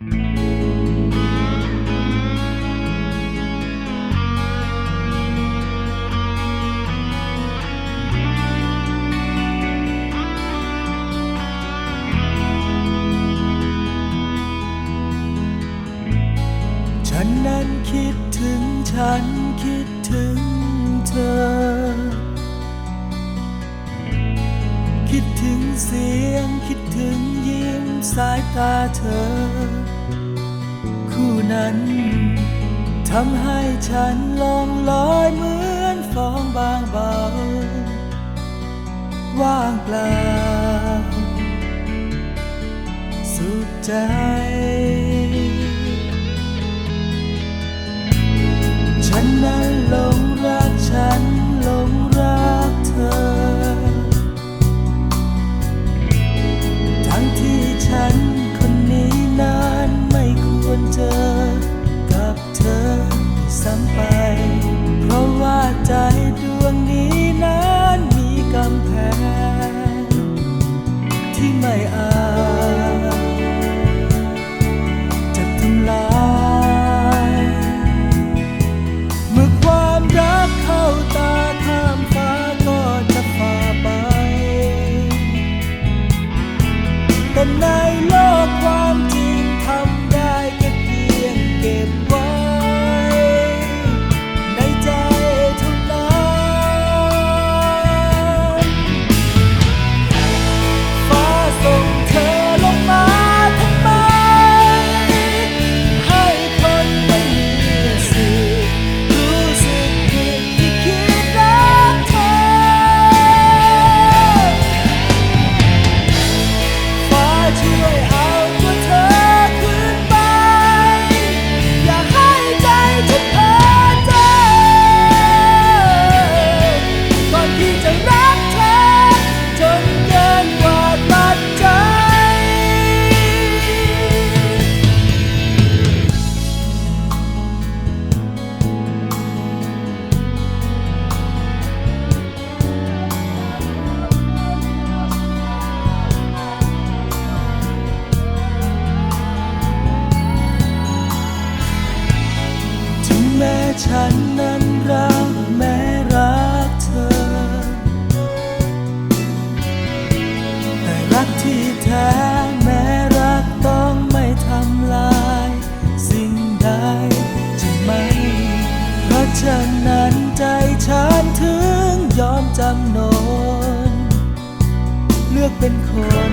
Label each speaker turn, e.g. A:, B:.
A: ฉันนั้นคิดถึงฉันคิดถึงเธอ คิดถึงเสียงคิดถึงยิ้มสายตาเธอ คู่นั้นทำให้ฉันลองลอยเหมือนฟองบางเบา ว่างเปล่า สุดใจ ฉันนั้นหลงรักฉัน ฉันคนนี้นานไม่ควรเจอ กับเธอซ้ำไป เพราะว่าใจดวงนี้นั้นมีกำแพง ที่ไม่อาจ ฉันนั้นรักแม้รักเธอ แต่รักที่แท้แม้รักต้องไม่ทำลายสิ่งใดใช่ไหม เพราะฉะนั้นใจฉันถึงยอมจำนน เลือกเป็นคน